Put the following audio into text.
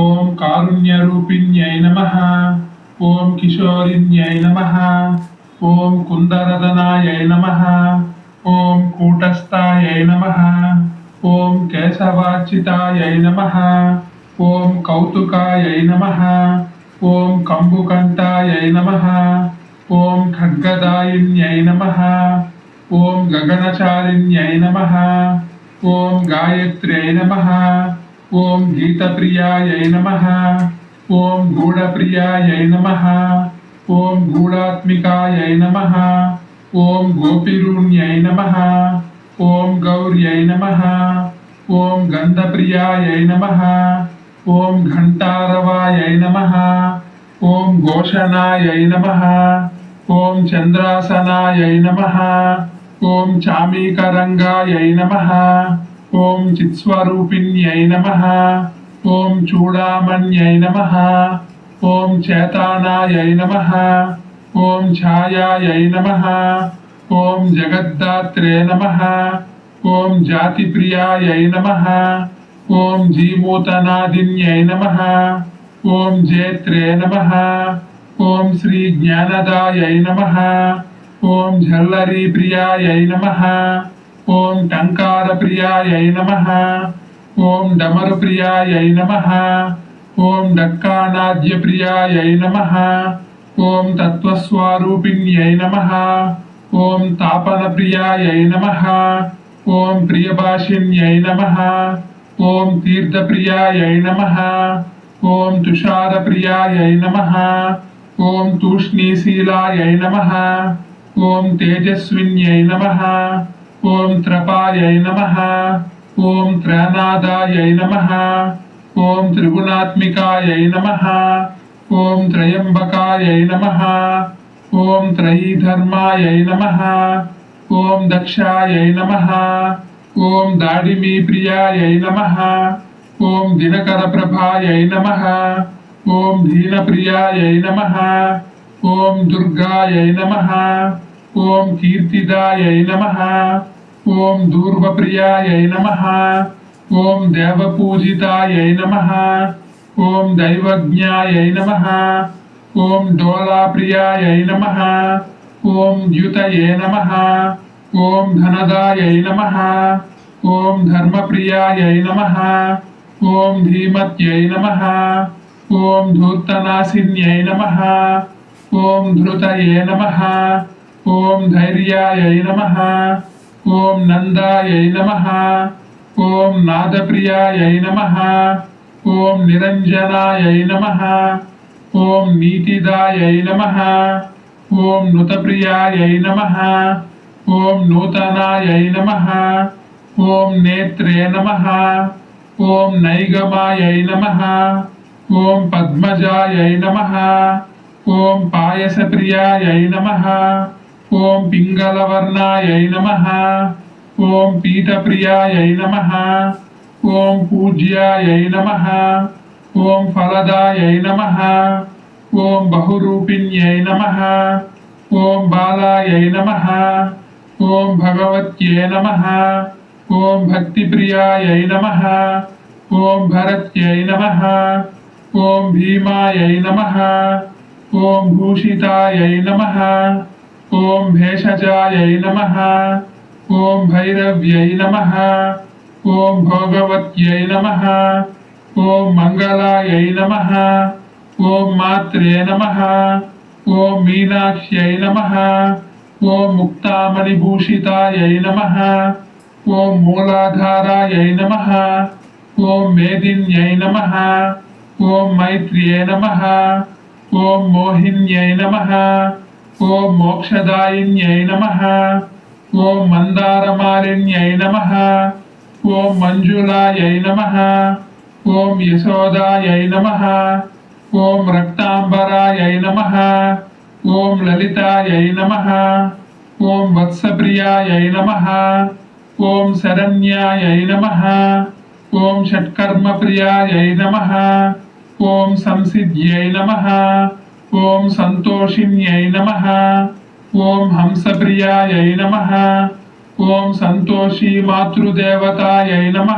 ఓం కారుణ్యరూపిణ్యై నమ. ఓం కిశోరిణ్యై నమ. ఓం కుందరదనాయై నమ. ఓం కూటస్థాయై నమ. ఓం కేశవార్చితాయై నమ. ఓం కౌతుకాయై నమ. ఓం కంబుకంఠాయై నమ. ఓం ఖడ్గదాయిన్యై నమ. ఓం గగనచారిణ్యై నమ. ఓం గాయత్ర్యై నమ. ఓం గీతప్రియాయై నమ ఓం గూఢప్రియాయై నమ ఓం గూఢాత్మికాయై నమ ఓం గోపిరుణ్యై నమ ఓం గౌర్యై నమ ఓం గంధప్రియాయై నమ ఓం ఘంటారవాయై నమ ఓం ఘోషణాయై నమ ఓం చంద్రాసనాయై నమ ఓం చామీకరంగాయై నమ ఓం చిత్స్వరూపిణ్యై నమ ఓం చూడామణ్యై నమ ఓం చేతానాయై నమ ఓం ఛాయాయై నమ ఓం జగద్దాత్రే నమ ఓం జాతిప్రియాయై నమ ఓం జీమూతనాదిన్యై నమ ఓం జేత్రే నమ ఓం శ్రీ జ్ఞానదాయై నమ ఓం ఝల్లరీ ప్రియాయై నమ ఓం టంకార ప్రియాయ నమ. ఓం డమరు ప్రియాయ నమ. ఓం డక్కానాద్య ప్రియాయ నమ. ఓం తత్వస్వరూపిణ్యై నమ. ఓం తాపన ప్రియాయ నమ. ఓం ప్రియభాషిణ్యై నమ. ఓం తీర్థప్రియాయై నమ. ఓం తుషారప్రియాయై నమ. ఓం తూష్ణీశీలాయ నమ. ఓం తేజస్విన్యై నమ. ఓం త్రపాయై నమ. ఓం త్రనాదాయై నమ. ఓం త్రిగుణాత్మికాయై నమ. ఓం త్రయంబకాయై నమ. ఓం త్రయీధర్మాయై నమ. ఓం దక్షాయై నమ. ఓం దాడిమీ ప్రియాయై నమ. ఓం దినకర ప్రభాయై నమ. ఓం దీనప్రియాయై నమ. ఓం దుర్గాయై నమ. ఓం కీర్తిదాయై నమ ఓం దూర్వప్రియాయై నమ ఓం దేవపూజితాయై నమ ఓం దైవజ్ఞాయై నమ ఓం డోలాప్రియాయై నమ ఓం ద్యుతయే నమ ఓం ధనదాయై నమ ఓం ధర్మప్రియాయై నమ ఓం ధీమత్యై నమ ఓం ధూర్తనాశిన్యై నమ ఓం ధృతయే నమ ఓం ధైర్యాయ నమ ఓం నందాయ నమ ఓం నాదప్రియాయ నమ ఓం నిరంజనాయ నమ ఓం నీతిదాయ నమ ఓం నృతప్రియాయ నమ ఓం నూతనాయ నమ ఓం నేత్రే నమ ఓం నైగమాయ నమ ఓం పద్మజాయ నమ ఓం పాయసప్రియాయ నమ ఓం పింగళవర్ణాయై నమ ఓం పీఠప్రియాయై నమ ఓం పూజ్యాయై నమ ఓం ఫలదాయై నమ ఓం బహురూపిణ్యై నమ ఓం బాలాయై నమ ఓం భగవత్యే నమ ఓం భక్తిప్రియాయై నమ ఓం భరత్యై నమ ఓం భీమాయై నమ ఓం భూషితాయై నమ ఓం భేషజాయై నమ ఓం భైరవ్యై నమ ఓం భోగవత్యై నమ ఓం మంగళాయై నమ ఓం మాత్రే నమ ఓం మీనాక్ష్యై నమ ఓం ముక్తామణిభూషితాయై నమ ఓం మూలాధారాయై నమ ఓం మేదిన్యై నమ ఓం మైత్ర్యే నమ ఓం మోహిన్యై నమ ఓం మోక్షదాయిన్యై నమ. ఓం మందారమాలిన్యై నమ. ఓం మంజులాయై నమ. ఓం యశోదాయై నమ. ఓం రక్తాంబరాయై నమ. ఓం లలితాయై నమ. ఓం వత్సప్రియాయై నమ. ఓం శరణ్యాయై నమ. ఓం షట్కర్మప్రియాయై నమ. ఓం సంసిద్ధ్యై నమ. ఓం సంతోషిణ్యై నమ. ఓం హంసప్రియాయై నమ. ఓం సంతోషీ మాతృదేవతాయై నమ.